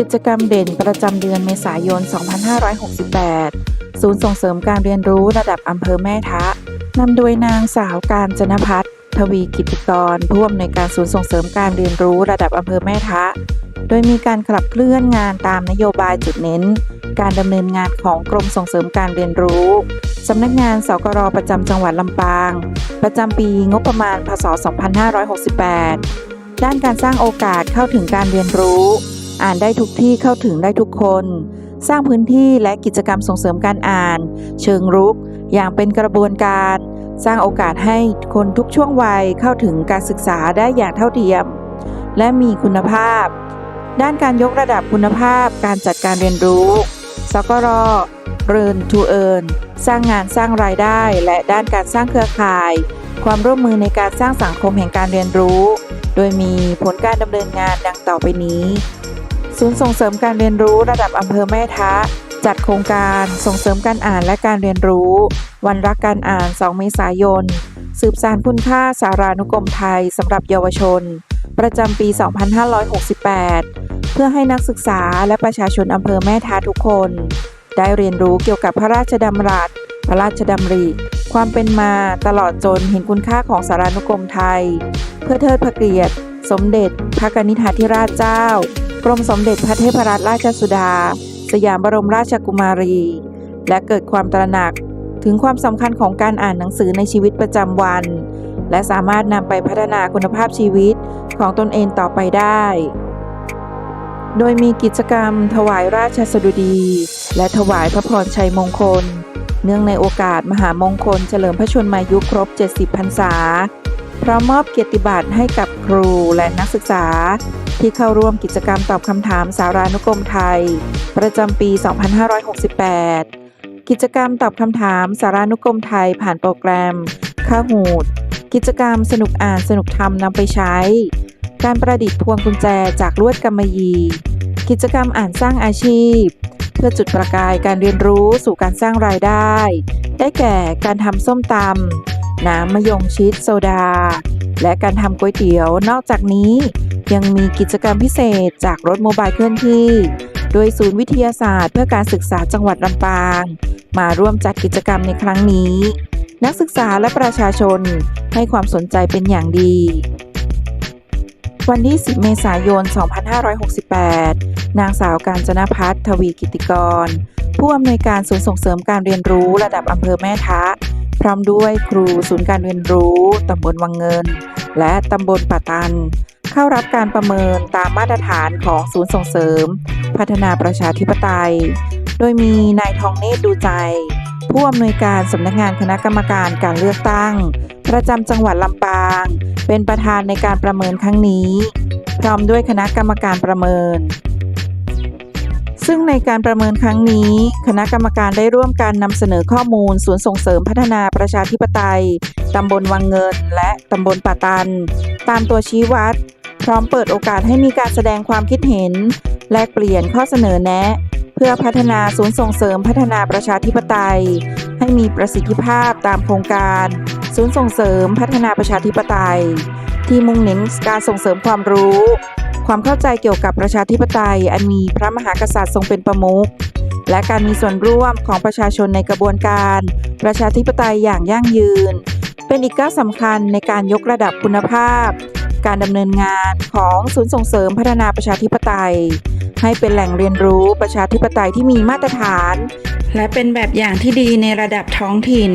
กิจกรรมเด่นประจำเดือนเมษายน 2568 ศูนย์ส่งเสริมการเรียนรู้ระดับอำเภอแม่ทะนำโดยนางสาวการจนพัฒน์ทวีกิติกรผู้อำนวยการศูนย์ส่งเสริมการเรียนรู้ระดับอำเภอแม่ทะ โดยมีการขับเคลื่อนงานตามนโยบายจุดเน้น การดำเนินงานของกรมส่งเสริมการเรียนรู้สำนักงานสกรประจำจังหวัดลำปาง ประจำปีงบประมาณพศ 2568 ด้านการสร้างโอกาสเข้าถึงการเรียนรู้ อ่านได้ทุกที่เข้าถึงได้ทุกคน สร้างพื้นที่และกิจกรรมส่งเสริมการอ่าน เชิงรุก อย่างเป็นกระบวนการ สร้างโอกาสให้คนทุกช่วงวัยเข้าถึงการศึกษาได้อย่างเท่าเทียม และมีคุณภาพ ด้านการยกระดับคุณภาพการจัดการเรียนรู้สกรเรินทูเอินสร้างงานสร้างรายได้ และด้านการสร้างเครือข่าย ความร่วมมือในการสร้างสังคมแห่งการเรียนรู้ โดยมีผลการดำเนินงานดังต่อไปนี้ ศูนย์ส่งเสริมการเรียนรู้ระดับอำเภอแม่ทะ จัดโครงการส่งเสริมการอ่านและการเรียนรู้ วันรักการอ่าน 2 เมษายน สืบสานคุณค่าสารานุกรมไทยสำหรับเยาวชน ประจำปี 2568 เพื่อให้นักศึกษาและประชาชนอำเภอแม่ทาทุกคน ได้เรียนรู้เกี่ยวกับพระราชดำรัส พระราชดำริ ความเป็นมาตลอดจนเห็นคุณค่าของสารานุกรมไทย เพื่อเทิดพระเกียรติ สมเด็จพระกนิษฐาธิราชเจ้า กรมสมเด็จพระเทพรัตนราชสุดา สยามบรมราชกุมารี และเกิดความตระหนักถึงความสำคัญของการอ่านหนังสือในชีวิตประจำวัน และสามารถนำไปพัฒนาคุณภาพชีวิตของตนเองต่อไปได้ โดยมีกิจกรรม ถวายราชสดุดี และถวายพระพรชัยมงคล เนื่องในโอกาสมหามงคลเฉลิมพระชนมายุครบ 70 พรรษา พร้อมมอบเกียรติบัตรให้กับครูและนักศึกษา ที่เข้าร่วมกิจกรรมตอบคำถามสารานุกรมไทย ประจำปี 2568 กิจกรรมตอบคำถามสารานุกรมไทยผ่านโปรแกรมข้าหูด กิจกรรมสนุกอ่านสนุกทำนำไปใช้ การประดิษฐ์พวงกุญแจจากลวดกำมะหยี่กิจกรรมอ่านสร้างอาชีพ เพื่อจุดประกายการเรียนรู้สู่การสร้างรายได้ ได้แก่การทำส้มตำ น้ำมะยงชิดโซดา และการทำก๋วยเตี๋ยวนอกจากนี้ ยังมีกิจกรรมพิเศษจากรถโมบายเคลื่อนที่ โดยศูนย์วิทยาศาสตร์เพื่อการศึกษาจังหวัดลำปาง มาร่วมจัดกิจกรรมในครั้งนี้ นักศึกษาและประชาชนให้ความสนใจเป็นอย่างดีวันที่ 10 เมษายน 2568 นางสาวการจนพัฒน์ทวีกิติกร ผู้อำนวยการศูนย์ส่งเสริมการเรียนรู้ระดับอำเภอแม่ทะ พร้อมด้วยครูศูนย์การเรียนรู้ตำบลวังเงิน และตำบลป่าตัน เข้ารับการประเมินตามมาตรฐานของศูนย์ส่งเสริม พัฒนาประชาธิปไตย โดยมีนายทองเนตรดูใจ ผู้อำนวยการสำนักงานคณะกรรมการการเลือกตั้ง ประจำจังหวัดลำปาง เป็นประธานในการประเมินครั้งนี้ พร้อมด้วยคณะกรรมการประเมิน ซึ่งในการประเมินครั้งนี้ คณะกรรมการได้ร่วมกันนำเสนอข้อมูลศูนย์ส่งเสริมพัฒนาประชาธิปไตยตำบลวังเงิน และตำบลป่าตัน ตามตัวชี้วัด พร้อมเปิดโอกาสให้มีการแสดงความคิดเห็น แลกเปลี่ยนข้อเสนอแนะ เพื่อพัฒนาศูนย์ส่งเสริมพัฒนาประชาธิปไตย ให้มีประสิทธิภาพตามโครงการ ศูนย์ส่งเสริมพัฒนาประชาธิปไตย ที่มุ่งเน้นการส่งเสริมความรู้ ความเข้าใจเกี่ยวกับประชาธิปไตย อันมีพระมหากษัตริย์ทรงเป็นประมุขและการมีส่วนร่วมของประชาชนในกระบวนการ ประชาธิปไตยอย่างยั่งยืน เป็นอีกก้าวสำคัญในการยกระดับคุณภาพ การดำเนินงานของศูนย์ส่งเสริมพัฒนาประชาธิปไตย ให้เป็นแหล่งเรียนรู้ประชาธิปไตยที่มีมาตรฐาน และเป็นแบบอย่างที่ดีในระดับท้องถิ่น